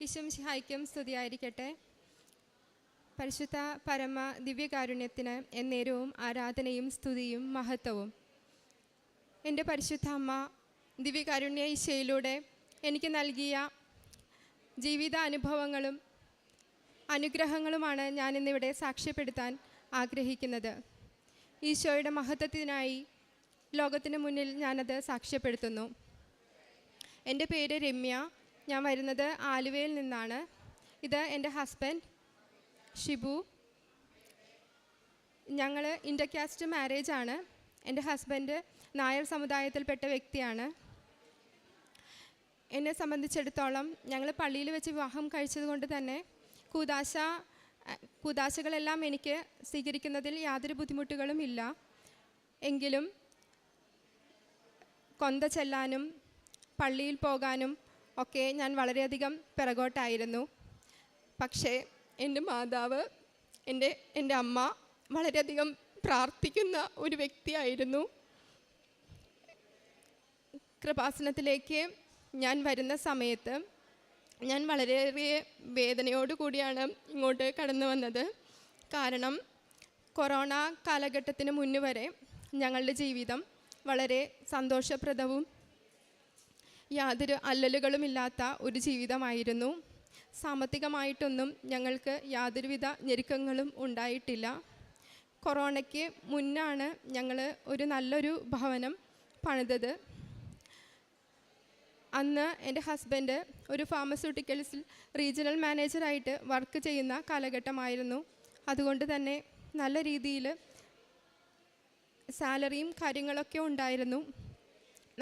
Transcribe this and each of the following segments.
സ്തുതി സ്തുതിയായിരിക്കട്ടെ. പരിശുദ്ധ പരമ ദിവ്യകാരുണ്യത്തിന് എന്നേരവും ആരാധനയും സ്തുതിയും മഹത്വവും. എന്റെ പരിശുദ്ധ അമ്മ ദിവ്യകാരുണ്യ ഈശയിലൂടെ എനിക്ക് നൽകിയ ജീവിത അനുഭവങ്ങളും അനുഗ്രഹങ്ങളുമാണ് ഞാനിന്നിവിടെ സാക്ഷ്യപ്പെടുത്താൻ ആഗ്രഹിക്കുന്നത്. ഈശോയുടെ മഹത്വത്തിനായി ലോകത്തിന് മുന്നിൽ ഞാനത് സാക്ഷ്യപ്പെടുത്തുന്നു. എന്റെ പേര് രമ്യ. ഞാൻ വരുന്നത് ആലുവയിൽ നിന്നാണ്. ഇത് എന്റെ ഹസ്ബൻഡ് ഷിബു. ഞങ്ങൾ ഇന്റർകാസ്റ്റ് മാരേജ് ആണ്. എന്റെ ഹസ്ബൻഡ് നായർ സമുദായത്തിൽപ്പെട്ട വ്യക്തിയാണ്. എന്നെ സംബന്ധിച്ചിടത്തോളം ഞങ്ങൾ പള്ളിയിൽ വെച്ച് വിവാഹം കഴിച്ചതുകൊണ്ട് തന്നെ കൂതാശ കൂതാശകളെല്ലാം എനിക്ക് സ്വീകരിക്കുന്നതിൽ യാതൊരു ബുദ്ധിമുട്ടുകളും ഇല്ല. എങ്കിലും കൊന്ത ചെല്ലാനും പള്ളിയിൽ പോകാനും ഒക്കെ ഞാൻ വളരെയധികം പിറകോട്ടായിരുന്നു. പക്ഷേ എന്റെ മാതാവ് എന്റെ എന്റെ അമ്മ വളരെയധികം പ്രാർത്ഥിക്കുന്ന ഒരു വ്യക്തിയായിരുന്നു. കൃപാസനത്തിലേക്ക് ഞാൻ വരുന്ന സമയത്ത് ഞാൻ വളരെയേറെ വേദനയോടു കൂടിയാണ് ഇങ്ങോട്ട് കടന്നു വന്നത്. കാരണം കൊറോണ കാലഘട്ടത്തിന് മുന്നേ വരെ ഞങ്ങളുടെ ജീവിതം വളരെ സന്തോഷപ്രദവും യാതൊരു അല്ലലുകളുമില്ലാത്ത ഒരു ജീവിതമായിരുന്നു. സാമ്പത്തികമായിട്ടൊന്നും ഞങ്ങൾക്ക് യാതൊരുവിധ ഞെരുക്കങ്ങളും ഉണ്ടായിട്ടില്ല. കൊറോണയ്ക്ക് മുന്നാണ് ഞങ്ങൾ ഒരു നല്ലൊരു ഭവനം പണിതത്. അന്ന് എന്റെ ഹസ്ബൻഡ് ഒരു ഫാർമസ്യൂട്ടിക്കൽസിൽ റീജിയണൽ മാനേജറായിട്ട് വർക്ക് ചെയ്യുന്ന കാലഘട്ടമായിരുന്നു. അതുകൊണ്ട് തന്നെ നല്ല രീതിയിൽ സാലറിയും കാര്യങ്ങളൊക്കെ ഉണ്ടായിരുന്നു.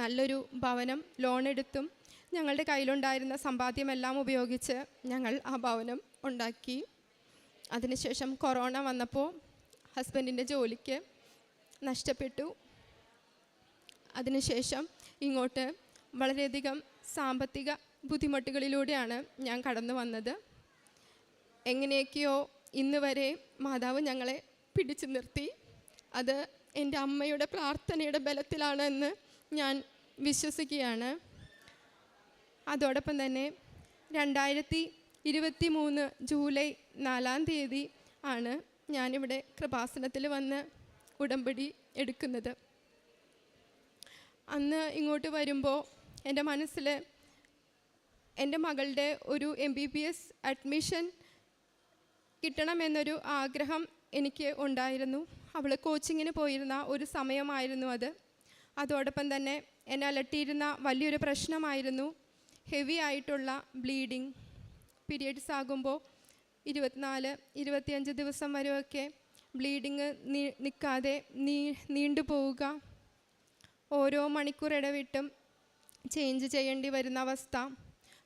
നല്ലൊരു ഭവനം ലോൺ എടുത്തും ഞങ്ങളുടെ കയ്യിലുണ്ടായിരുന്ന സമ്പാദ്യമെല്ലാം ഉപയോഗിച്ച് ഞങ്ങൾ ആ ഭവനം ഉണ്ടാക്കി. അതിനുശേഷം കൊറോണ വന്നപ്പോൾ ഹസ്ബൻഡിന്റെ ജോലിക്ക് നഷ്ടപ്പെട്ടു. അതിനുശേഷം ഇങ്ങോട്ട് വളരെയധികം സാമ്പത്തിക ബുദ്ധിമുട്ടുകളിലൂടെയാണ് ഞാൻ കടന്നു വന്നത്. എങ്ങനെയൊക്കെയോ ഇന്ന് വരെ മാതാവ് ഞങ്ങളെ പിടിച്ചു നിർത്തി. അത് എന്റെ അമ്മയുടെ പ്രാർത്ഥനയുടെ ബലത്തിലാണ് എന്ന് ഞാൻ വിശ്വസിക്കുകയാണ്. അതോടൊപ്പം തന്നെ രണ്ടായിരത്തി ഇരുപത്തി മൂന്ന് ജൂലൈ നാലാം തീയതി ആണ് ഞാനിവിടെ കൃപാസനത്തിൽ വന്ന് ഉടമ്പടി എടുക്കുന്നത്. അന്ന് ഇങ്ങോട്ട് വരുമ്പോൾ എന്റെ മനസ്സിൽ എന്റെ മകളുടെ ഒരു M B B S admission കിട്ടണമെന്നൊരു ആഗ്രഹം എനിക്ക് ഉണ്ടായിരുന്നു. അവൾ കോച്ചിങ്ങിന് പോയിരുന്ന ഒരു സമയമായിരുന്നു അത്. അതോടൊപ്പം തന്നെ എന്നെ അലട്ടിയിരുന്ന വലിയൊരു പ്രശ്നമായിരുന്നു ഹെവി ആയിട്ടുള്ള ബ്ലീഡിങ് പീരിയഡ്സ് ആകുമ്പോൾ ഇരുപത്തിനാല് ഇരുപത്തിയഞ്ച് ദിവസം വരെയൊക്കെ ബ്ലീഡിങ് നീ നിൽക്കാതെ നീ നീണ്ടു പോവുക. ഓരോ മണിക്കൂർ ഇടവിട്ടും ചേഞ്ച് ചെയ്യേണ്ടി വരുന്ന അവസ്ഥ.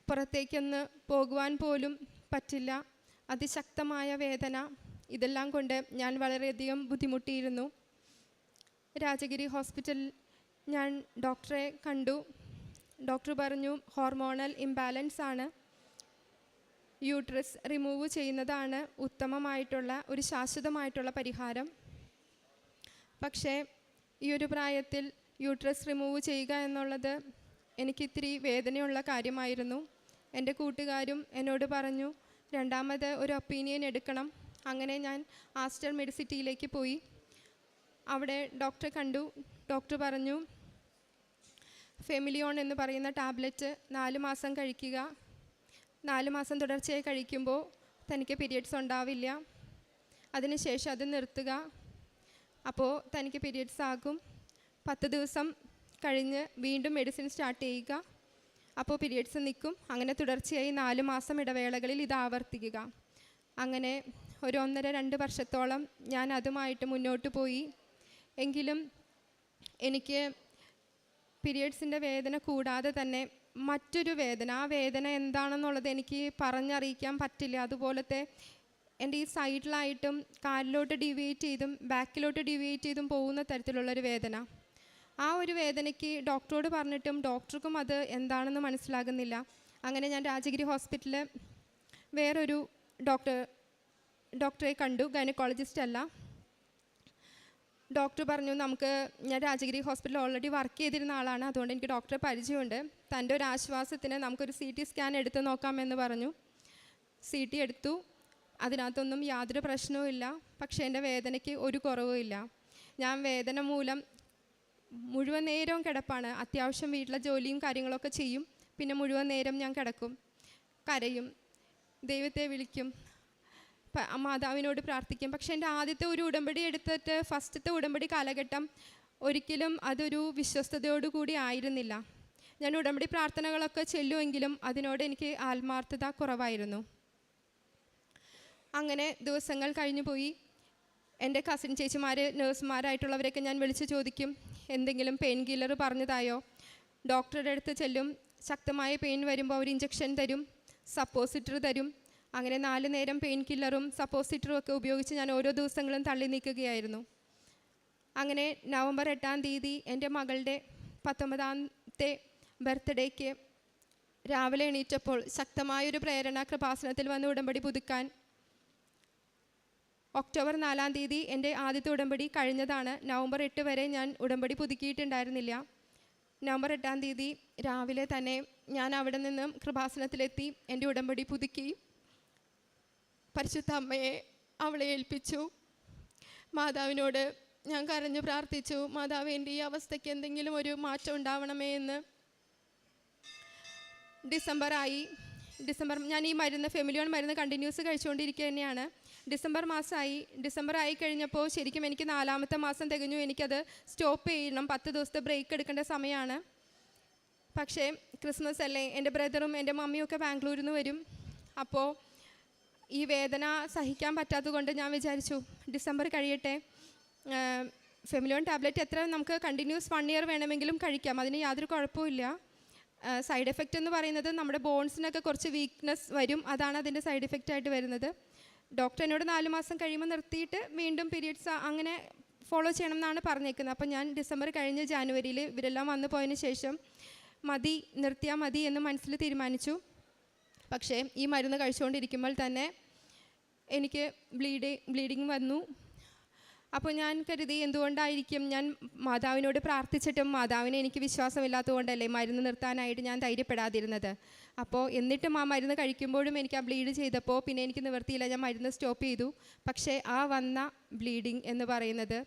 പുറത്തേക്കൊന്ന് പോകുവാൻ പോലും പറ്റില്ല. അതിശക്തമായ വേദന. ഇതെല്ലാം കൊണ്ട് ഞാൻ വളരെയധികം ബുദ്ധിമുട്ടിയിരുന്നു. രാജഗിരി ഹോസ്പിറ്റലിൽ ഞാൻ ഡോക്ടറെ കണ്ടു. ഡോക്ടർ പറഞ്ഞു ഹോർമോണൽ ഇംബാലൻസ് ആണ്. യൂട്രസ് റിമൂവ് ചെയ്യുന്നതാണ് ഉത്തമമായിട്ടുള്ള ഒരു ശാശ്വതമായിട്ടുള്ള പരിഹാരം. പക്ഷേ ഈ ഒരു പ്രായത്തിൽ യൂട്രസ് റിമൂവ് ചെയ്യുക എന്നുള്ളത് എനിക്കിത്തിരി വേദനയുള്ള കാര്യമായിരുന്നു. എന്റെ കൂട്ടുകാരും എന്നോട് പറഞ്ഞു രണ്ടാമത് ഒരു ഒപ്പീനിയൻ എടുക്കണം. അങ്ങനെ ഞാൻ ആസ്റ്റർ മെഡിസിറ്റിയിലേക്ക് പോയി. അവിടെ ഡോക്ടറെ കണ്ടു. ഡോക്ടർ പറഞ്ഞു ഫെമിലിയോൺ എന്ന് പറയുന്ന ടാബ്ലറ്റ് നാല് മാസം കഴിക്കുക. നാല് മാസം തുടർച്ചയായി കഴിക്കുമ്പോൾ തനിക്ക് പീരിയഡ്സ് ഉണ്ടാവില്ല. അതിനുശേഷം അത് നിർത്തുക. അപ്പോൾ തനിക്ക് പീരിയഡ്സ് ആകും. പത്ത് ദിവസം കഴിഞ്ഞ് വീണ്ടും മെഡിസിൻ സ്റ്റാർട്ട് ചെയ്യുക. അപ്പോൾ പീരിയഡ്സ് നിൽക്കും. അങ്ങനെ തുടർച്ചയായി നാല് മാസം ഇടവേളകളിൽ ഇത് ആവർത്തിക്കുക. അങ്ങനെ ഒരു ഒന്നര രണ്ട് വർഷത്തോളം ഞാൻ അതുമായിട്ട് മുന്നോട്ട് പോയി. എങ്കിലും എനിക്ക് പീരിയഡ്സിന്റെ വേദന കൂടാതെ തന്നെ മറ്റൊരു വേദന. ആ വേദന എന്താണെന്നുള്ളത് എനിക്ക് പറഞ്ഞറിയിക്കാൻ പറ്റില്ല. അതുപോലത്തെ എന്റെ ഈ സൈഡിലായിട്ടും കാലിലോട്ട് ഡിവേറ്റ് ചെയ്തും ബാക്കിലോട്ട് ഡിവേറ്റ് ചെയ്തും പോകുന്ന തരത്തിലുള്ളൊരു വേദന. ആ ഒരു വേദനയ്ക്ക് ഡോക്ടറോട് പറഞ്ഞിട്ടും ഡോക്ടർക്കും അത് എന്താണെന്ന് മനസ്സിലാകുന്നില്ല. അങ്ങനെ ഞാൻ രാജഗിരി ഹോസ്പിറ്റലിൽ വേറൊരു ഡോക്ടർ ഡോക്ടറെ കണ്ടു. ഗൈനക്കോളജിസ്റ്റ് അല്ല. ഡോക്ടർ പറഞ്ഞു നമുക്ക് ഞാൻ രാജഗിരി ഹോസ്പിറ്റലിൽ ഓൾറെഡി വർക്ക് ചെയ്തിരുന്ന ആളാണ്. അതുകൊണ്ട് എനിക്ക് ഡോക്ടറെ പരിചയമുണ്ട്. തന്റെ ഒരു ആശ്വാസത്തിന് നമുക്കൊരു സി ടി സ്കാൻ എടുത്ത് നോക്കാമെന്ന് പറഞ്ഞു. സി ടി എടുത്തു. അതിനകത്തൊന്നും യാതൊരു പ്രശ്നവും ഇല്ല. പക്ഷേ എന്റെ വേദനയ്ക്ക് ഒരു കുറവുമില്ല ഞാൻ വേദന മൂലം മുഴുവൻ നേരവും കിടപ്പാണ്. അത്യാവശ്യം വീട്ടിലെ ജോലിയും കാര്യങ്ങളൊക്കെ ചെയ്യും. പിന്നെ മുഴുവൻ നേരം ഞാൻ കിടക്കും. കരയും. ദൈവത്തെ വിളിക്കും. മാതാവിനോട് പ്രാർത്ഥിക്കും. പക്ഷേ എന്റെ ആദ്യത്തെ ഒരു ഉടമ്പടി എടുത്തിട്ട് ഫസ്റ്റത്തെ ഉടമ്പടി കാലഘട്ടം ഒരിക്കലും അതൊരു വിശ്വസ്തയോടു കൂടി ആയിരുന്നില്ല. ഞാൻ ഉടമ്പടി പ്രാർത്ഥനകളൊക്കെ ചെല്ലുമെങ്കിലും അതിനോട് എനിക്ക് ആത്മാർത്ഥത കുറവായിരുന്നു. അങ്ങനെ ദിവസങ്ങൾ കഴിഞ്ഞു പോയി. എന്റെ കസിൻ ചേച്ചിമാർ നേഴ്സുമാരായിട്ടുള്ളവരൊക്കെ ഞാൻ വിളിച്ച് ചോദിക്കും എന്തെങ്കിലും പെയിൻ കില്ലർ പറഞ്ഞതായോ? ഡോക്ടറുടെ അടുത്ത് ചെല്ലും. ശക്തമായ പെയിൻ വരുമ്പോൾ അവർ ഇഞ്ചക്ഷൻ തരും. സപ്പോസിറ്റർ തരും. അങ്ങനെ നാല് നേരം പെയിൻ കില്ലറും സപ്പോസിറ്ററും ഒക്കെ ഉപയോഗിച്ച് ഞാൻ ഓരോ ദിവസങ്ങളും തള്ളി നീക്കുകയായിരുന്നു. അങ്ങനെ നവംബർ എട്ടാം തീയതി എന്റെ മകളുടെ പത്തൊമ്പതാമത്തെ ബർത്ത്ഡേക്ക് രാവിലെ എണീറ്റപ്പോൾ ശക്തമായൊരു പ്രേരണ കൃപാസനത്തിൽ വന്ന് ഉടമ്പടി പുതുക്കാൻ ഒക്ടോബർ നാലാം തീയതി എന്റെ ആദ്യത്തെ ഉടമ്പടി കഴിഞ്ഞതാണ്. നവംബർ എട്ട് വരെ ഞാൻ ഉടമ്പടി പുതുക്കിയിട്ടുണ്ടായിരുന്നില്ല. നവംബർ എട്ടാം തീയതി രാവിലെ തന്നെ ഞാൻ അവിടെ നിന്നും കൃപാസനത്തിലെത്തി എന്റെ ഉടമ്പടി പുതുക്കി. പരിശുദ്ധ അമ്മയെ അവളെ ഏൽപ്പിച്ചു. മാതാവിനോട് ഞാൻ കരഞ്ഞു പ്രാർത്ഥിച്ചു മാതാവ് എന്റെ ഈ അവസ്ഥയ്ക്ക് എന്തെങ്കിലും ഒരു മാറ്റം ഉണ്ടാവണമേ എന്ന്. ഡിസംബറായി ഡിസംബർ ഞാൻ ഈ മരുന്ന് ഫെമിലിയോൺ മരുന്ന് കണ്ടിന്യൂസ് കഴിച്ചുകൊണ്ടിരിക്കുക തന്നെയാണ്. ഡിസംബർ മാസമായി. ഡിസംബർ ആയി കഴിഞ്ഞപ്പോൾ ശരിക്കും എനിക്ക് നാലാമത്തെ മാസം തികഞ്ഞു. എനിക്കത് സ്റ്റോപ്പ് ചെയ്യണം. പത്ത് ദിവസത്തെ ബ്രേക്ക് എടുക്കേണ്ട സമയമാണ്. പക്ഷേ ക്രിസ്മസ് അല്ലേ? എന്റെ ബ്രദറും എന്റെ മമ്മിയും ഒക്കെ ബാംഗ്ലൂരിൽ നിന്ന് വരും. അപ്പോൾ ഈ വേദന സഹിക്കാൻ പറ്റാത്തതുകൊണ്ട് ഞാൻ വിചാരിച്ചു ഡിസംബർ കഴിയട്ടെ. ഫെമിലോൺ ടാബ്ലറ്റ് എത്ര നമുക്ക് കണ്ടിന്യൂസ് വൺ ഇയർ വേണമെങ്കിലും കഴിക്കാം. അതിന് യാതൊരു കുഴപ്പമില്ല സൈഡ് എഫക്റ്റ് എന്ന് പറയുന്നത് നമ്മുടെ ബോൺസിനൊക്കെ കുറച്ച് വീക്ക്നെസ് വരും. അതാണ് അതിന്റെ സൈഡ് എഫക്റ്റ് ആയിട്ട് വരുന്നത്. ഡോക്ടർ എന്നോട് നാല് മാസം കഴിയുമ്പോൾ നിർത്തിയിട്ട് വീണ്ടും പീരീഡ്സ് അങ്ങനെ ഫോളോ ചെയ്യണം എന്നാണ് പറഞ്ഞേക്കുന്നത്. അപ്പോൾ ഞാൻ ഡിസംബർ കഴിഞ്ഞ് ജാനുവരിയിൽ ഇവരെല്ലാം വന്നു പോയതിന് ശേഷം മതി നിർത്തിയാൽ മതി എന്ന് മനസ്സിൽ തീരുമാനിച്ചു. പക്ഷേ ഈ മരുന്ന് കഴിച്ചുകൊണ്ടിരിക്കുമ്പോൾ തന്നെ എനിക്ക് ബ്ലീഡി ബ്ലീഡിങ് വന്നു. അപ്പോൾ ഞാൻ കരുതി എന്തുകൊണ്ടായിരിക്കും ഞാൻ മാതാവിനോട് പ്രാർത്ഥിച്ചിട്ടും മാതാവിനെ എനിക്ക് വിശ്വാസമില്ലാത്തതുകൊണ്ടല്ലേ മരുന്ന് നിർത്താനായിട്ട് ഞാൻ ധൈര്യപ്പെടാതിരുന്നത്? അപ്പോൾ എന്നിട്ടും ആ മരുന്ന് കഴിക്കുമ്പോഴും എനിക്ക് ആ ബ്ലീഡ് ചെയ്തപ്പോൾ പിന്നെ എനിക്ക് നിവർത്തിയില്ല ഞാൻ മരുന്ന് സ്റ്റോപ്പ് ചെയ്തു. പക്ഷേ ആ വന്ന ബ്ലീഡിങ് എന്ന് പറയുന്നത്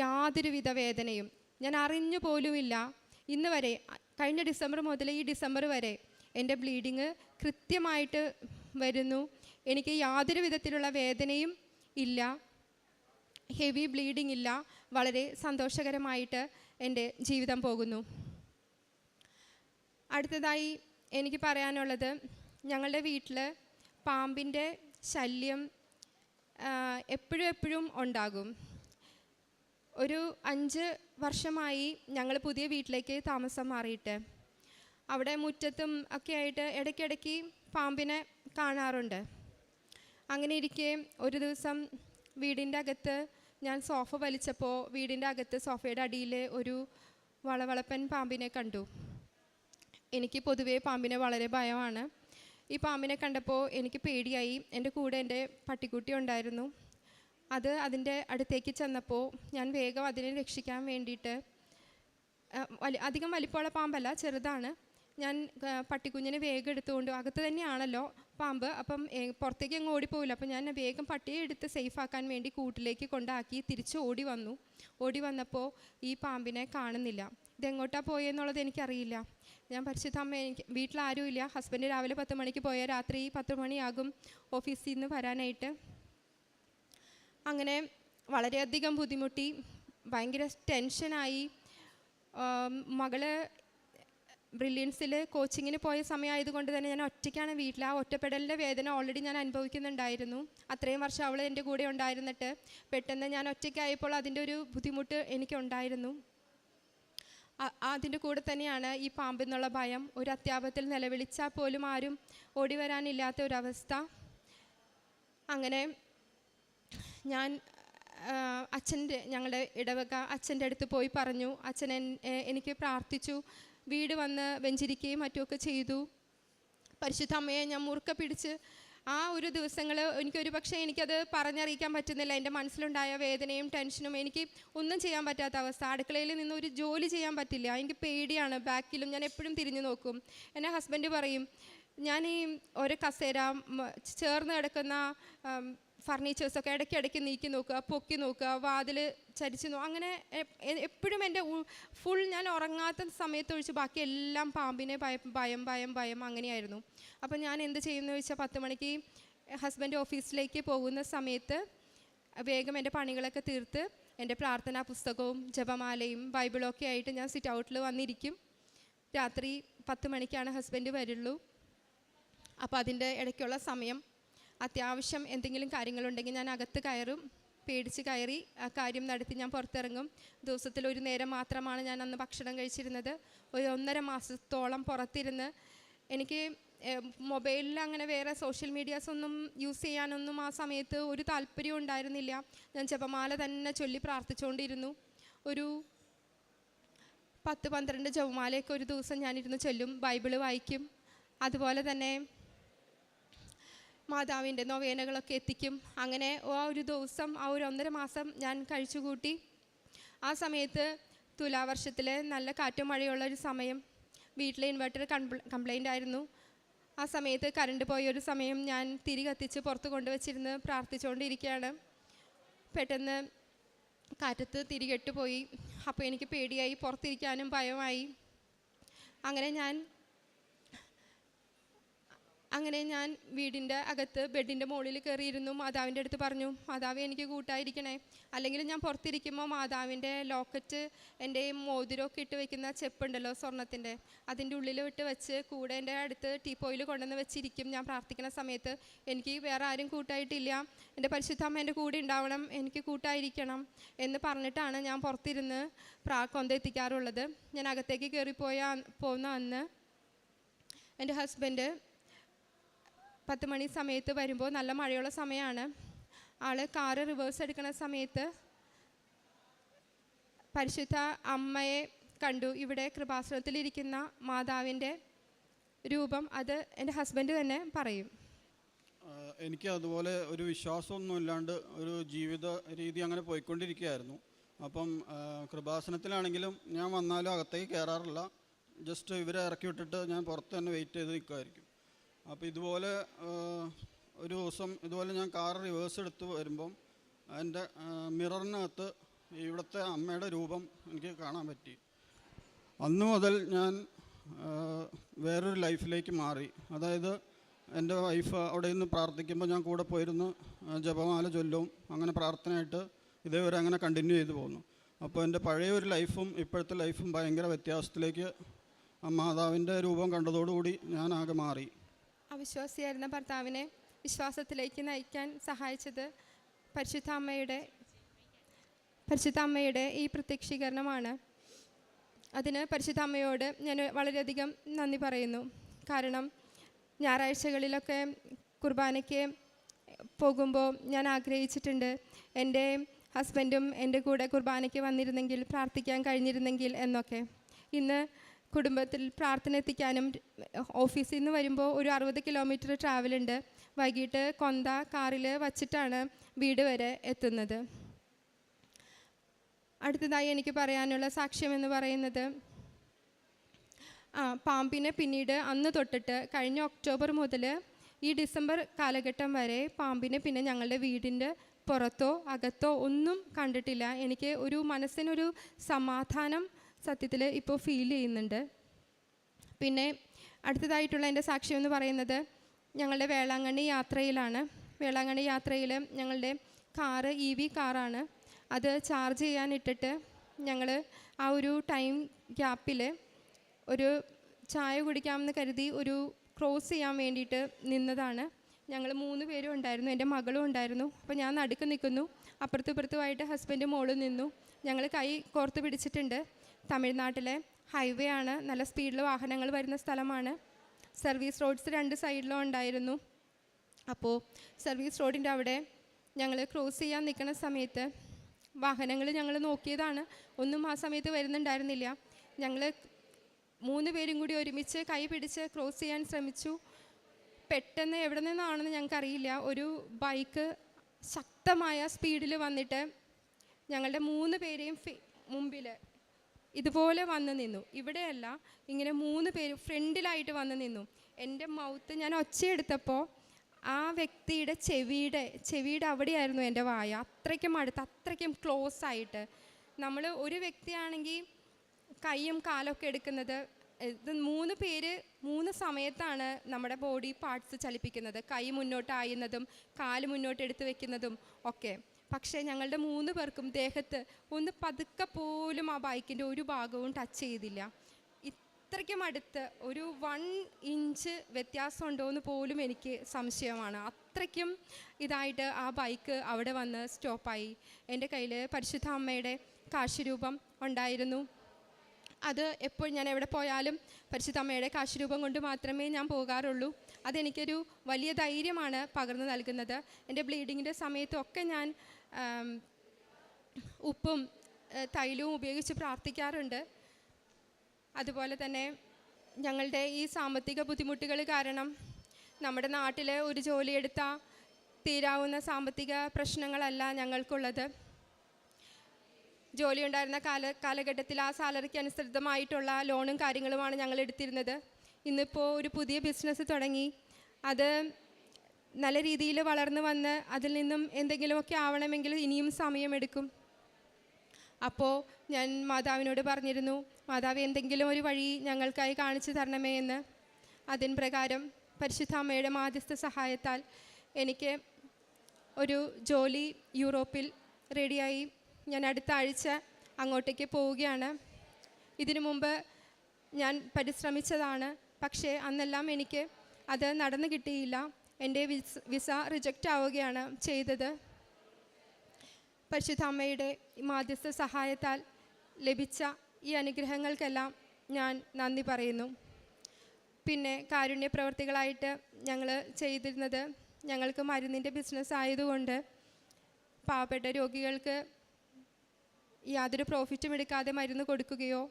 യാതൊരുവിധ വേദനയും. ഞാൻ അറിഞ്ഞു പോലുമില്ല ഇന്ന് വരെ കഴിഞ്ഞ ഡിസംബർ മുതൽ ഈ ഡിസംബർ വരെ എന്റെ ബ്ലീഡിങ് കൃത്യമായിട്ട് വരുന്നു. എനിക്ക് യാതൊരു വിധത്തിലുള്ള വേദനയും ഇല്ല. ഹെവി ബ്ലീഡിംഗ് ഇല്ല. വളരെ സന്തോഷകരമായിട്ട് എന്റെ ജീവിതം പോകുന്നു. അടുത്തതായി എനിക്ക് പറയാനുള്ളത് ഞങ്ങളുടെ വീട്ടിൽ പാമ്പിന്റെ ശല്യം എപ്പോഴും എപ്പോഴും ഉണ്ടാകും. ഒരു അഞ്ച് വർഷമായി ഞങ്ങൾ പുതിയ വീട്ടിലേക്ക് താമസം മാറിയിട്ട്. അവിടെ മുറ്റത്തും ഒക്കെ ആയിട്ട് ഇടയ്ക്കിടയ്ക്ക് പാമ്പിനെ കാണാറുണ്ട്. അങ്ങനെ ഇരിക്കെ ഒരു ദിവസം വീടിന്റെ അകത്ത് ഞാൻ സോഫ വലിച്ചപ്പോൾ വീടിന്റെ അകത്ത് സോഫയുടെ അടിയിൽ ഒരു വളവളപ്പൻ പാമ്പിനെ കണ്ടു. എനിക്ക് പൊതുവേ പാമ്പിനെ വളരെ ഭയമാണ്. ഈ പാമ്പിനെ കണ്ടപ്പോൾ എനിക്ക് പേടിയായി. എന്റെ കൂടെ എന്റെ പട്ടിക്കുട്ടി ഉണ്ടായിരുന്നു. അത് അതിന്റെ അടുത്തേക്ക് ചെന്നപ്പോൾ ഞാൻ വേഗം അതിനെ രക്ഷിക്കാൻ വേണ്ടിയിട്ട് വലി അധികം വലിപ്പമുള്ള പാമ്പല്ല ചെറുതാണ്. ഞാൻ പട്ടിക്കുഞ്ഞിനെ വേഗം എടുത്തുകൊണ്ട് അകത്ത് തന്നെയാണല്ലോ പാമ്പ്. അപ്പം പുറത്തേക്ക് അങ്ങ് ഓടിപ്പോവില്ല. അപ്പം ഞാൻ വേഗം പട്ടിയെ എടുത്ത് സേഫ് ആക്കാൻ വേണ്ടി കൂട്ടിലേക്ക് കൊണ്ടാക്കി തിരിച്ച് ഓടി വന്നു. ഓടി വന്നപ്പോൾ ഈ പാമ്പിനെ കാണുന്നില്ല. ഇതെങ്ങോട്ടാണ് പോയെന്നുള്ളത് എനിക്കറിയില്ല. ഞാൻ പരിശുദ്ധ അമ്മ എനിക്ക് വീട്ടിലാരും ഇല്ല ഹസ്ബൻഡ് രാവിലെ പത്ത് മണിക്ക് പോയ രാത്രി പത്ത് മണിയാകും ഓഫീസിൽ നിന്ന് വരാനായിട്ട്. അങ്ങനെ വളരെയധികം ബുദ്ധിമുട്ടി ഭയങ്കര ടെൻഷനായി. മകൾ ബ്രില്യൻസിൽ കോച്ചിങ്ങിന് പോയ സമയമായതുകൊണ്ട് തന്നെ ഞാൻ ഒറ്റയ്ക്കാണ് വീട്ടിൽ ആ ഒറ്റപ്പെടലിന്റെ വേദന ഓൾറെഡി ഞാൻ അനുഭവിക്കുന്നുണ്ടായിരുന്നു. അത്രയും വർഷം അവൾ എന്റെ കൂടെ ഉണ്ടായിരുന്നിട്ട് പെട്ടെന്ന് ഞാൻ ഒറ്റയ്ക്കായപ്പോൾ അതിന്റെ ഒരു ബുദ്ധിമുട്ട് എനിക്കുണ്ടായിരുന്നു. അതിന്റെ കൂടെ തന്നെയാണ് ഈ പാമ്പെന്നുള്ള ഭയം. ഒരു അത്യാപത്തിൽ നിലവിളിച്ചാൽ പോലും ആരും ഓടി വരാനില്ലാത്ത ഒരവസ്ഥ അങ്ങനെ ഞാൻ അച്ഛന്റെ ഞങ്ങളുടെ ഇടവക അച്ഛന്റെ അടുത്ത് പോയി പറഞ്ഞു. അച്ഛൻ എനിക്ക് പ്രാർത്ഥിച്ചു. വീട് വന്ന് വെഞ്ചിരിക്കുകയും മറ്റുമൊക്കെ ചെയ്തു. പരിശുദ്ധ അമ്മയെ ഞാൻ മുറുക്ക പിടിച്ച് ആ ഒരു ദിവസങ്ങൾ എനിക്കൊരു പക്ഷേ എനിക്കത് പറഞ്ഞറിയിക്കാൻ പറ്റുന്നില്ല. എന്റെ മനസ്സിലുണ്ടായ വേദനയും ടെൻഷനും എനിക്ക് ഒന്നും ചെയ്യാൻ പറ്റാത്ത അവസ്ഥ. അടുക്കളയിൽ നിന്ന് ഒരു ജോലി ചെയ്യാൻ പറ്റില്ല. എനിക്ക് പേടിയാണ്. ബാക്കിലും ഞാൻ എപ്പോഴും തിരിഞ്ഞു നോക്കും. എന്റെ ഹസ്ബൻഡ് പറയും ഞാൻ ഈ ഒരു കസേര ചേർന്ന് കിടക്കുന്ന ഫർണിച്ചേഴ്സൊക്കെ ഇടയ്ക്കിടയ്ക്ക് നീക്കി നോക്കുക പൊക്കി നോക്കുക വാതിൽ ചരിച്ച് നോ അങ്ങനെ എപ്പോഴും എന്റെ ഫുൾ ഞാൻ ഉറങ്ങാത്ത സമയത്ത് ഒഴിച്ച് ബാക്കി എല്ലാം പാമ്പിനെ ഭയം ഭയം ഭയം ഭയം അങ്ങനെയായിരുന്നു. അപ്പോൾ ഞാൻ എന്ത് ചെയ്യുമെന്ന് ചോദിച്ചാൽ പത്ത് മണിക്ക് ഹസ്ബൻഡ് ഓഫീസിലേക്ക് പോകുന്ന സമയത്ത് വേഗം എന്റെ പണികളൊക്കെ തീർത്ത് എന്റെ പ്രാർത്ഥനാ പുസ്തകവും ജപമാലയും ബൈബിളും ഒക്കെ ആയിട്ട് ഞാൻ സിറ്റ് ഔട്ടിൽ വന്നിരിക്കും. രാത്രി പത്ത് മണിക്കാണ് ഹസ്ബൻഡ് വരുള്ളൂ. അപ്പോൾ അതിന്റെ ഇടയ്ക്കുള്ള സമയം അത്യാവശ്യം എന്തെങ്കിലും കാര്യങ്ങളുണ്ടെങ്കിൽ ഞാൻ അകത്ത് കയറും പേടിച്ച് കയറി ആ കാര്യം നടത്തി ഞാൻ പുറത്തിറങ്ങും. ദിവസത്തിൽ ഒരു നേരം മാത്രമാണ് ഞാൻ അന്ന് ഭക്ഷണം കഴിച്ചിരുന്നത്. ഒരു ഒന്നര മാസത്തോളം പുറത്തിരുന്ന് എനിക്ക് മൊബൈലിൽ അങ്ങനെ വേറെ സോഷ്യൽ മീഡിയാസ് ഒന്നും യൂസ് ചെയ്യാനൊന്നും ആ സമയത്ത് ഒരു താല്പര്യം ഉണ്ടായിരുന്നില്ല. ഞാൻ ജപമാല തന്നെ ചൊല്ലി പ്രാർത്ഥിച്ചുകൊണ്ടിരുന്നു. ഒരു പത്ത് പന്ത്രണ്ട് ജപമാലയൊക്കെ ഒരു ദിവസം ഞാനിരുന്ന് ചൊല്ലും ബൈബിൾ വായിക്കും. അതുപോലെ തന്നെ മാതാവിന്റെ നൊവേനകളൊക്കെ എത്തിക്കും. അങ്ങനെ ആ ഒരു ദിവസം ആ ഒരു ഒന്നര മാസം ഞാൻ കഴിച്ചുകൂട്ടി. ആ സമയത്ത് തുലാവർഷത്തിൽ നല്ല കാറ്റും മഴയുള്ള ഒരു സമയം വീട്ടിലെ ഇൻവെർട്ടർ കംപ്ലൈന്റ് ആയിരുന്നു. ആ സമയത്ത് കറണ്ട് പോയൊരു സമയം ഞാൻ തിരി കത്തിച്ച് പുറത്ത് കൊണ്ടുവച്ചിരുന്ന് പ്രാർത്ഥിച്ചുകൊണ്ടിരിക്കുകയാണ്. പെട്ടെന്ന് കാറ്റത്ത് തിരികെട്ട് പോയി അപ്പോൾ എനിക്ക് പേടിയായി പുറത്തിരിക്കാനും ഭയമായി. അങ്ങനെ ഞാൻ അങ്ങനെ ഞാൻ വീടിന്റെ അകത്ത് ബെഡിന്റെ മുകളിൽ കയറിയിരുന്നു. മാതാവിന്റെ അടുത്ത് പറഞ്ഞു മാതാവ് എനിക്ക് കൂട്ടായിരിക്കണേ. അല്ലെങ്കിൽ ഞാൻ പുറത്തിരിക്കുമ്പോൾ മാതാവിന്റെ ലോക്കറ്റ് എന്റെ മോതിരമൊക്കെ ഇട്ട് വെക്കുന്ന ചെപ്പുണ്ടല്ലോ സ്വർണത്തിന്റെ അതിന്റെ ഉള്ളിൽ ഇട്ട് വെച്ച് കൂടെ എന്റെ അടുത്ത് ടീപ്പോയിൽ കൊണ്ടുവന്ന് വെച്ചിരിക്കും. ഞാൻ പ്രാർത്ഥിക്കുന്ന സമയത്ത് എനിക്ക് വേറെ ആരും കൂട്ടായിട്ടില്ല. എന്റെ പരിശുദ്ധമ്മ എന്റെ കൂടെ ഉണ്ടാവണം എനിക്ക് കൂട്ടായിരിക്കണം എന്ന് പറഞ്ഞിട്ടാണ് ഞാൻ പുറത്തിരുന്ന് പ്രാ കൊന്തെത്തിക്കാറുള്ളത് ഞാൻ അകത്തേക്ക് കയറിപ്പോയ പോകുന്ന അന്ന് എന്റെ ഹസ്ബൻഡ് പത്ത് മണി സമയത്ത് വരുമ്പോൾ നല്ല മഴയുള്ള സമയമാണ്. ആൾ കാറ് റിവേഴ്സ് എടുക്കുന്ന സമയത്ത് പരിശുദ്ധ അമ്മയെ കണ്ടു. ഇവിടെ കൃപാസനത്തിലിരിക്കുന്ന മാതാവിന്റെ രൂപം അത് എന്റെ ഹസ്ബൻഡ് തന്നെ പറയും. എനിക്ക് അതുപോലെ ഒരു വിശ്വാസമൊന്നും ഇല്ലാണ്ട് ഒരു ജീവിത രീതി അങ്ങനെ പോയിക്കൊണ്ടിരിക്കുകയായിരുന്നു. അപ്പം കൃപാസനത്തിലാണെങ്കിലും ഞാൻ വന്നാലും അകത്തേക്ക് കയറാറില്ല. ജസ്റ്റ് ഇവരെ ഇറക്കി വിട്ടിട്ട് ഞാൻ പുറത്ത് തന്നെ വെയിറ്റ് ചെയ്ത് നിൽക്കുമായിരിക്കും അപ്പോൾ ഇതുപോലെ ഒരു ദിവസം ഇതുപോലെ ഞാൻ കാർ റിവേഴ്സ് എടുത്ത് വരുമ്പം എന്റെ മിററിനകത്ത് ഇവിടുത്തെ അമ്മയുടെ രൂപം എനിക്ക് കാണാൻ പറ്റി. അന്ന് മുതൽ ഞാൻ വേറൊരു ലൈഫിലേക്ക് മാറി. അതായത് എന്റെ വൈഫ് അവിടെ നിന്ന് പ്രാർത്ഥിക്കുമ്പോൾ ഞാൻ കൂടെ പോയിരുന്ന് ജപമാല ചൊല്ലും അങ്ങനെ പ്രാർത്ഥനയായിട്ട് ഇതേവരെ അങ്ങനെ കണ്ടിന്യൂ ചെയ്തു പോകുന്നു അപ്പോൾ എന്റെ പഴയ ഒരു ലൈഫും ഇപ്പോഴത്തെ ലൈഫും ഭയങ്കര വ്യത്യാസത്തിലേക്ക് മാതാവിന്റെ രൂപം കണ്ടതോടുകൂടി ഞാൻ ആകെ മാറി. അവിശ്വാസിയായിരുന്ന ഭർത്താവിനെ വിശ്വാസത്തിലേക്ക് നയിക്കാൻ സഹായിച്ചത് പരിശുദ്ധ അമ്മയുടെ പരിശുദ്ധ അമ്മയുടെ ഈ പ്രത്യക്ഷീകരണമാണ്. അതിന് പരിശുദ്ധ അമ്മയോട് ഞാൻ വളരെയധികം നന്ദി പറയുന്നു. കാരണം ഞായറാഴ്ചകളിലൊക്കെ കുർബാനയ്ക്ക് പോകുമ്പോൾ ഞാൻ ആഗ്രഹിച്ചിട്ടുണ്ട് എന്റെ ഹസ്ബൻഡും എന്റെ കൂടെ കുർബാനയ്ക്ക് വന്നിരുന്നെങ്കിൽ പ്രാർത്ഥിക്കാൻ കഴിഞ്ഞിരുന്നെങ്കിൽ എന്നൊക്കെ. ഇന്ന് കുടുംബത്തിൽ പ്രാർത്ഥന എത്തിക്കാനും ഓഫീസിൽ നിന്ന് വരുമ്പോൾ ഒരു അറുപത് കിലോമീറ്റർ ട്രാവലുണ്ട് വൈകിട്ട് കൊന്ത കാറിൽ വച്ചിട്ടാണ് വീട് വരെ എത്തുന്നത്. അടുത്തതായി എനിക്ക് പറയാനുള്ള സാക്ഷ്യം എന്ന് പറയുന്നത് ആ പാമ്പിനെ പിന്നീട് അന്ന് തൊട്ടിട്ട് കഴിഞ്ഞ ഒക്ടോബർ മുതൽ ഈ ഡിസംബർ കാലഘട്ടം വരെ പാമ്പിനെ പിന്നെ ഞങ്ങളുടെ വീടിന്റെ പുറത്തോ അകത്തോ ഒന്നും കണ്ടിട്ടില്ല. എനിക്ക് ഒരു മനസ്സിനൊരു സമാധാനം സത്യത്തിൽ ഇപ്പോൾ ഫീൽ ചെയ്യുന്നുണ്ട്. പിന്നെ അടുത്തതായിട്ടുള്ള എന്റെ സാക്ഷ്യം എന്ന് പറയുന്നത് ഞങ്ങളുടെ വേളാങ്കണ്ണി യാത്രയിലാണ്. വേളാങ്കണ്ണി യാത്രയിൽ ഞങ്ങളുടെ കാറ് ഇ വി കാറാണ്. അത് ചാർജ് ചെയ്യാനിട്ടിട്ട് ഞങ്ങൾ ആ ഒരു ടൈം ഗ്യാപ്പിൽ ഒരു ചായ കുടിക്കാമെന്ന് കരുതി ഒരു ക്രോസ് ചെയ്യാൻ വേണ്ടിയിട്ട് നിന്നതാണ്. ഞങ്ങൾ മൂന്ന് പേരും ഉണ്ടായിരുന്നു എന്റെ മകളും ഉണ്ടായിരുന്നു. അപ്പോൾ ഞാൻ നടുക്ക് നിൽക്കുന്നു. അപ്പുറത്തും ഇപ്പുറത്തുമായിട്ട് ഹസ്ബൻഡ് മോൾ നിന്നു. ഞങ്ങൾ കൈ കോർത്ത് പിടിച്ചിട്ടുണ്ട്. തമിഴ്നാട്ടിലെ ഹൈവേ ആണ്. നല്ല സ്പീഡിൽ വാഹനങ്ങൾ വരുന്ന സ്ഥലമാണ്. സർവീസ് റോഡ്സ് രണ്ട് സൈഡിലും ഉണ്ടായിരുന്നു. അപ്പോൾ സർവീസ് റോഡിന്റെ അവിടെ ഞങ്ങൾ ക്രോസ് ചെയ്യാൻ നിൽക്കുന്ന സമയത്ത് വാഹനങ്ങൾ ഞങ്ങൾ നോക്കിയതാണ്. ഒന്നും ആ സമയത്ത് വരുന്നുണ്ടായിരുന്നില്ല. ഞങ്ങൾ മൂന്ന് പേരും കൂടി ഒരുമിച്ച് കൈ പിടിച്ച് ക്രോസ് ചെയ്യാൻ ശ്രമിച്ചു. പെട്ടെന്ന് എവിടെ നിന്നാണെന്ന് ഞങ്ങൾക്കറിയില്ല. ഒരു ബൈക്ക് ശക്തമായ സ്പീഡിൽ വന്നിട്ട് ഞങ്ങളുടെ മൂന്ന് പേരെയും മുമ്പിൽ ഇതുപോലെ വന്ന് നിന്നു. ഇവിടെയല്ല ഇങ്ങനെ മൂന്ന് പേര് ഫ്രണ്ടിലായിട്ട് വന്ന് നിന്നു. എന്റെ മൗത്ത് ഞാൻ ഒച്ചയെടുത്തപ്പോൾ ആ വ്യക്തിയുടെ ചെവിയുടെ ചെവിയുടെ അവിടെയായിരുന്നു എന്റെ വായ. അത്രയ്ക്കും അടുത്ത് അത്രയ്ക്കും ക്ലോസ് ആയിട്ട്. നമ്മൾ ഒരു വ്യക്തിയാണെങ്കിൽ കൈയും കാലൊക്കെ എടുക്കുന്നത് ഇത് മൂന്ന് പേര് മൂന്ന് സമയത്താണ് നമ്മുടെ ബോഡി പാർട്സ് ചലിപ്പിക്കുന്നത്. കൈ മുന്നോട്ട് ആയുന്നതും കാൽ മുന്നോട്ട് എടുത്ത് വെക്കുന്നതും ഒക്കെ. പക്ഷേ ഞങ്ങളുടെ മൂന്ന് പേർക്കും ദേഹത്ത് ഒന്ന് പതുക്കെ പോലും ആ ബൈക്കിന്റെ ഒരു ഭാഗവും ടച്ച് ചെയ്തില്ല. ഇത്രയ്ക്കും അടുത്ത് ഒരു വൺ ഇഞ്ച് വ്യത്യാസം ഉണ്ടോ എന്ന് പോലും എനിക്ക് സംശയമാണ്. അത്രയ്ക്കും ഇതായിട്ട് ആ ബൈക്ക് അവിടെ വന്ന് സ്റ്റോപ്പായി. എന്റെ കയ്യിൽ പരിശുദ്ധ അമ്മയുടെ കാശുരൂപം ഉണ്ടായിരുന്നു. അത് എപ്പോൾ ഞാൻ എവിടെ പോയാലും പരിശുദ്ധ അമ്മയുടെ കാശുരൂപം കൊണ്ട് മാത്രമേ ഞാൻ പോകാറുള്ളൂ. അതെനിക്കൊരു വലിയ ധൈര്യമാണ് പകർന്നു നൽകുന്നത്. എന്റെ ബ്ലീഡിങ്ങിന്റെ സമയത്തൊക്കെ ഞാൻ ഉപ്പും തൈലവും ഉപയോഗിച്ച് പ്രാർത്ഥിക്കാറുണ്ട്. അതുപോലെ തന്നെ ഞങ്ങളുടെ ഈ സാമ്പത്തിക ബുദ്ധിമുട്ടുകൾ കാരണം നമ്മുടെ നാട്ടിലെ ഒരു ജോലി എടുത്താൽ തീരാവുന്ന സാമ്പത്തിക പ്രശ്നങ്ങളല്ല ഞങ്ങൾക്കുള്ളത്. ജോലി ഉണ്ടായിരുന്ന കാല കാലഘട്ടത്തിൽ ആ സാലറിക്ക് അനുസൃതമായിട്ടുള്ള ലോണും കാര്യങ്ങളുമാണ് ഞങ്ങൾ എടുത്തിരുന്നത്. ഇന്നിപ്പോൾ ഒരു പുതിയ ബിസിനസ് തുടങ്ങി. അത് നല്ല രീതിയിൽ വളർന്നു വന്ന് അതിൽ നിന്നും എന്തെങ്കിലുമൊക്കെ ആവണമെങ്കിൽ ഇനിയും സമയമെടുക്കും. അപ്പോൾ ഞാൻ മാതാവിനോട് പറഞ്ഞിരുന്നു മാതാവ് എന്തെങ്കിലും ഒരു വഴി ഞങ്ങൾക്കായി കാണിച്ചു തരണമേ എന്ന്. അതിൻ പ്രകാരം പരിശുദ്ധ അമ്മയുടെ മാധ്യസ്ഥ സഹായത്താൽ എനിക്ക് ഒരു ജോലി യൂറോപ്പിൽ റെഡിയായി. ഞാൻ അടുത്ത ആഴ്ച അങ്ങോട്ടേക്ക് പോവുകയാണ്. ഇതിനു മുമ്പ് ഞാൻ പരിശ്രമിച്ചതാണ്. പക്ഷേ അന്നെല്ലാം എനിക്ക് അത് നടന്നു കിട്ടിയില്ല. എന്റെ വിസ വിസ റിജക്റ്റ് ആവുകയാണ് ചെയ്തത്. പരിശുദ്ധ അമ്മയുടെ മാധ്യസ്ഥ സഹായത്താൽ ലഭിച്ച ഈ അനുഗ്രഹങ്ങൾക്കെല്ലാം ഞാൻ നന്ദി പറയുന്നു. പിന്നെ കാരുണ്യ പ്രവർത്തികളായിട്ട് ഞങ്ങൾ ചെയ്തിരുന്നത് ഞങ്ങൾക്ക് മരുന്നിന്റെ ബിസിനസ് ആയതുകൊണ്ട് പാവപ്പെട്ട രോഗികൾക്ക് യാതൊരു പ്രോഫിറ്റും എടുക്കാതെ മരുന്ന് കൊടുക്കുകയോ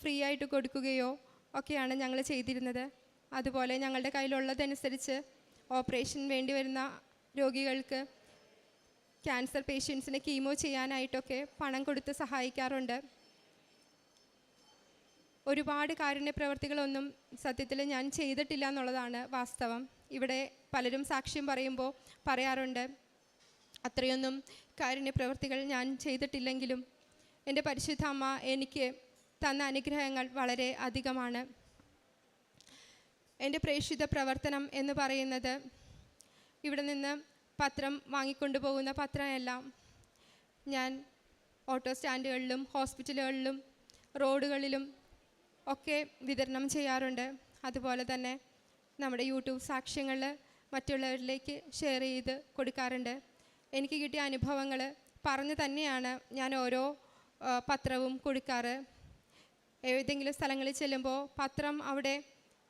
ഫ്രീ ആയിട്ട് കൊടുക്കുകയോ ഒക്കെയാണ് ഞങ്ങൾ ചെയ്തിരുന്നത്. അതുപോലെ ഞങ്ങളുടെ കയ്യിലുള്ളതനുസരിച്ച് ഓപ്പറേഷൻ വേണ്ടി വരുന്ന രോഗികൾക്ക് ക്യാൻസർ പേഷ്യൻസിന് കീമോ ചെയ്യാനായിട്ടൊക്കെ പണം കൊടുത്ത് സഹായിക്കാറുണ്ട്. ഒരുപാട് കാരുണ്യ പ്രവർത്തികളൊന്നും സത്യത്തിൽ ഞാൻ ചെയ്തിട്ടില്ല എന്നുള്ളതാണ് വാസ്തവം. ഇവിടെ പലരും സാക്ഷ്യം പറയുമ്പോൾ പറയാറുണ്ട് അത്രയൊന്നും കാരുണ്യ പ്രവർത്തികൾ ഞാൻ ചെയ്തിട്ടില്ലെങ്കിലും എന്റെ പരിശുദ്ധ അമ്മ എനിക്ക് തന്ന അനുഗ്രഹങ്ങൾ വളരെ അധികമാണ്. എന്റെ പ്രേക്ഷിത പ്രവർത്തനം എന്ന് പറയുന്നത് ഇവിടെ നിന്ന് പത്രം വാങ്ങിക്കൊണ്ടുപോകുന്ന പത്രമെല്ലാം. ഞാൻ ഓട്ടോ സ്റ്റാൻഡുകളിലും ഹോസ്പിറ്റലുകളിലും റോഡുകളിലും ഒക്കെ വിതരണം ചെയ്യാറുണ്ട്. അതുപോലെ തന്നെ നമ്മുടെ യൂട്യൂബ് സാക്ഷ്യങ്ങൾ മറ്റുള്ളവരിലേക്ക് ഷെയർ ചെയ്ത് കൊടുക്കാറുണ്ട്. എനിക്ക് കിട്ടിയ അനുഭവങ്ങൾ പറഞ്ഞു തന്നെയാണ് ഞാൻ ഓരോ പത്രവും കൊടുക്കാറ്. ഏതെങ്കിലും സ്ഥലങ്ങളിൽ ചെല്ലുമ്പോൾ പത്രം അവിടെ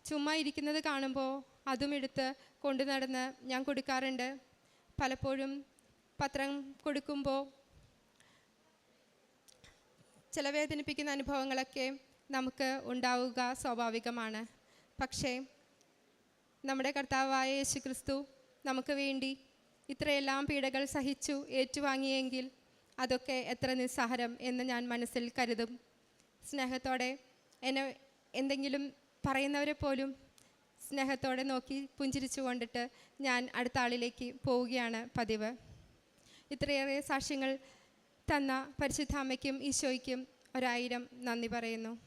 ചുമ്മാ ഇരിക്കുന്നത് കാണുമ്പോൾ അതും എടുത്ത് കൊണ്ടു നടന്ന് ഞാൻ കൊടുക്കാറുണ്ട്. പലപ്പോഴും പത്രം കൊടുക്കുമ്പോൾ ചില വേദനിപ്പിക്കുന്ന അനുഭവങ്ങളൊക്കെ നമുക്ക് ഉണ്ടാവുക സ്വാഭാവികമാണ്. പക്ഷേ നമ്മുടെ കർത്താവായ യേശു ക്രിസ്തു നമുക്ക് വേണ്ടി ഇത്രയെല്ലാം പീഡകൾ സഹിച്ചു ഏറ്റുവാങ്ങിയെങ്കിൽ അതൊക്കെ എത്ര നിസ്സഹരം എന്ന് ഞാൻ മനസ്സിൽ കരുതും. സ്നേഹത്തോടെ എന്നെ എന്തെങ്കിലും പറയുന്നവരെ പോലും സ്നേഹത്തോടെ നോക്കി പുഞ്ചിരിച്ചു കൊണ്ടിട്ട് ഞാൻ അടുത്ത ആളിലേക്ക് പോവുകയാണ് പതിവ്. ഇത്രയേറെ സാക്ഷ്യങ്ങൾ തന്ന പരിശുദ്ധ അമ്മയ്ക്കും ഈശോയ്ക്കും ഒരായിരം നന്ദി പറയുന്നു.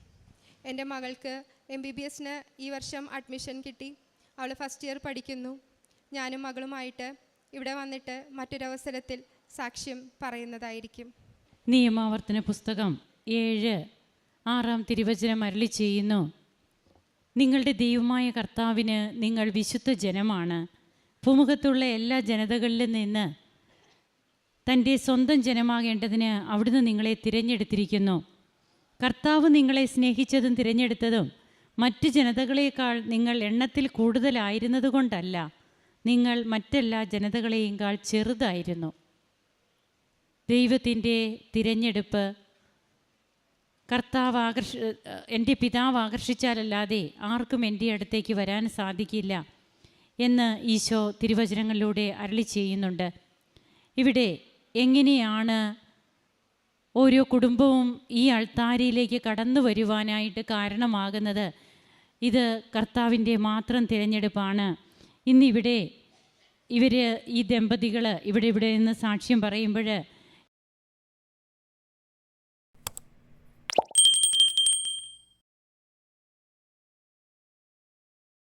എന്റെ മകൾക്ക് എം ബി ബി എസിന് ഈ വർഷം അഡ്മിഷൻ കിട്ടി. അവൾ ഫസ്റ്റ് ഇയർ പഠിക്കുന്നു. ഞാനും മകളുമായിട്ട് ഇവിടെ വന്നിട്ട് മറ്റൊരവസരത്തിൽ സാക്ഷ്യം പറയുന്നതായിരിക്കും. നിയമാവർത്തന പുസ്തകം ഏഴ് ആറാം തിരുവചനം അരളി ചെയ്യുന്നു. നിങ്ങളുടെ ദൈവമായ കർത്താവിന് നിങ്ങൾ വിശുദ്ധ ജനമാണ്. ഭൂമുഖത്തുള്ള എല്ലാ ജനതകളിലും നിന്ന് തന്റെ സ്വന്തം ജനമാകേണ്ടതിന് അവിടുന്ന് നിങ്ങളെ തിരഞ്ഞെടുത്തിരിക്കുന്നു. കർത്താവ് നിങ്ങളെ സ്നേഹിച്ചതും തിരഞ്ഞെടുത്തതും മറ്റ് ജനതകളേക്കാൾ നിങ്ങൾ എണ്ണത്തിൽ കൂടുതലായിരുന്നതുകൊണ്ടല്ല നിങ്ങൾ മറ്റെല്ലാ ജനതകളെയേക്കാൾ ചെറുതായിരുന്നു. ദൈവത്തിന്റെ തിരഞ്ഞെടുപ്പ് കർത്താവ് ആകർഷ എന്റെ പിതാവ് ആകർഷിച്ചാലല്ലാതെ ആർക്കും എന്റെ അടുത്തേക്ക് വരാൻ സാധിക്കില്ല എന്ന് ഈശോ തിരുവചനങ്ങളിലൂടെ അരളി ചെയ്യുന്നുണ്ട്. ഇവിടെ എങ്ങനെയാണ് ഓരോ കുടുംബവും ഈ അൾത്താരിയിലേക്ക് കടന്നു വരുവാനായിട്ട് കാരണമാകുന്നത്? ഇത് കർത്താവിന്റെ മാത്രം തിരഞ്ഞെടുപ്പാണ്. ഇന്നിവിടെ ഇവർ ഈ ദമ്പതികൾ ഇവിടെ ഇവിടെ നിന്ന് സാക്ഷ്യം പറയുമ്പോൾ